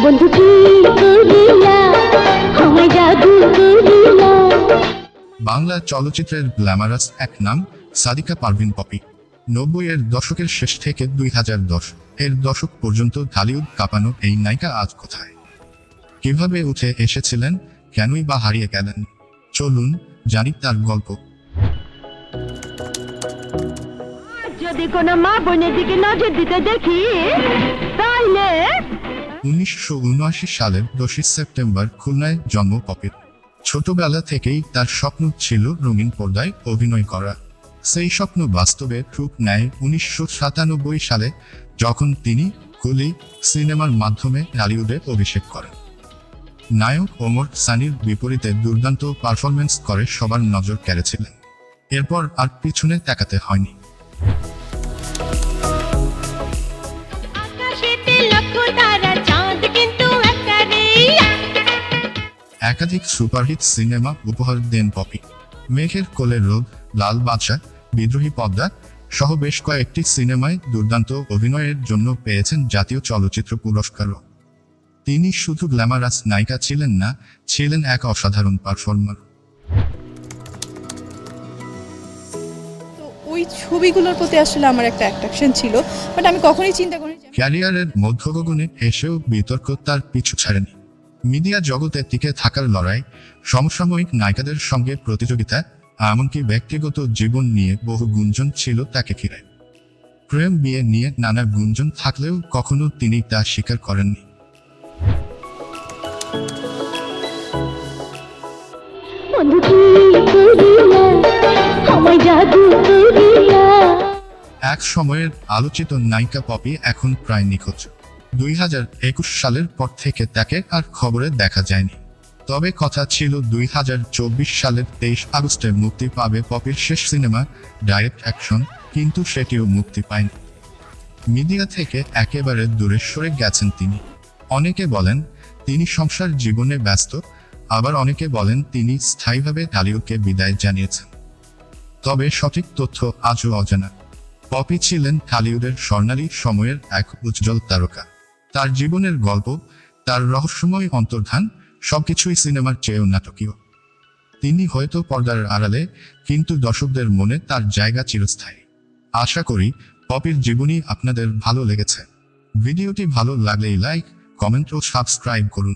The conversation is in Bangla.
বন্ধু বাংলা চলচ্চিত্রের গ্ল্যামারাস এক নাম সাদিকা পারভিন পপি। নব্বই এর দশকের শেষ থেকে দুই হাজার দশ এর দশক পর্যন্ত ঢালিউড কাঁপানো এই নায়িকা আজ কোথায়? কীভাবে উঠে এসেছিলেন কেনই বা হারিয়ে গেলেন? চলুন জানি তার গল্প। যদি কোনো মা বোনের দিকে নজর দিতে দেখি তাইলে উনিশশো উনআশি সালের দোষী সেপ্টেম্বর খুলনায় জন্ম পপির ছোটবেলা থেকেই তার স্বপ্ন ছিল রঙিন পর্দায় অভিনয় করা। সেই স্বপ্ন বাস্তবে রূপ নেয় উনিশশো সাতানব্বই সালে যখন তিনি কুলি সিনেমার মাধ্যমে হলিউডে অভিষেক করেন। নায়ক ওমর সানির বিপরীতে দুর্দান্ত পারফরমেন্স করে সবার নজর কেড়েছিলেন। এরপর আর পিছনে তাকাতে হয়নি। আকাশেতে তারা একাধিক সুপারহিট সিনেমা উপহার দেন পপি। মেঘের কোলে রোদ লাল বাদশা বিদ্রোহী পদ্মা সহ বেশ কয়েকটি সিনেমায় দুর্দান্ত অভিনয়ের জন্য পেয়েছেন জাতীয় চলচ্চিত্র পুরস্কারও। তিনি শুধু গ্ল্যামারাস নায়িকা ছিলেন না ছিলেন এক অসাধারণ পারফর্মার। ওই ছবিগুলোর প্রতি আসলে আমার একটা অ্যাট্রাকশন ছিল বাট আমি কখনোই চিন্তা করিনি ক্যারিয়ারের মধ্যগগনে এসেও বিতর্ক তার পিছু ছাড়েনি। মিডিয়া জগতে টিকে থাকার লড়াই সমসাময়িক নায়িকাদের সঙ্গে প্রতিযোগিতা এমনকি ব্যক্তিগত জীবন নিয়ে বহু গুঞ্জন ছিল তাকে ঘিরে। প্রেম বিয়ে নিয়ে নানা গুঞ্জন থাকলেও কখনো তিনি তা স্বীকার করেননি। এক সময়ের আলোচিত নায়িকা পপি এখন প্রায় নিখোঁজ। দুই হাজার একুশ সালের পর থেকে তাকে আর খবরে দেখা যায়নি। তবে কথা ছিল দুই হাজার চব্বিশ সালের তেইশ আগস্টে মুক্তি পাবে পপির শেষ সিনেমা ডাইরেক্ট অ্যাকশন, কিন্তু সেটিও মুক্তি পায়নি। মিডিয়া থেকে একেবারে দূরে সরে গেছেন তিনি। অনেকে বলেন, তিনি সংসার জীবনে ব্যস্ত, আবার অনেকে বলেন, তিনি স্থায়ীভাবে টালিউডকে বিদায় জানিয়েছেন। তবে সঠিক তথ্য আজও অজানা। পপি ছিলেন ঢালিউডের স্বর্ণালী সময়ের এক উজ্জ্বল তারকা। তার জীবনের গল্প, তার রহস্যময় অন্তর্ধান, সবকিছুই সিনেমার চেয়েও নাটকীয়। তিনি হয়তো পর্দার আড়ালে, কিন্তু দর্শকদের মনে তার জায়গা চিরস্থায়ী। আশা করি, পপির জীবনী আপনাদের ভালো লেগেছে। ভিডিওটি ভালো লাগলেই লাইক, কমেন্ট ও সাবস্ক্রাইব করুন।